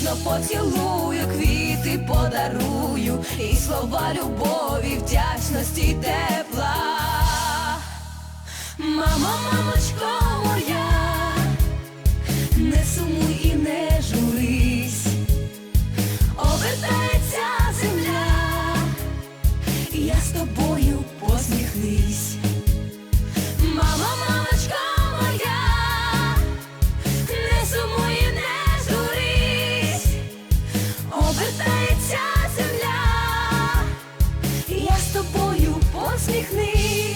ніжно поцілую, квіти подарую, і слова любові, вдячності тепла. Мама, мамочко моя, не сумуй і не журись, обертається земля, я з тобою тобою посміхнись.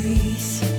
please.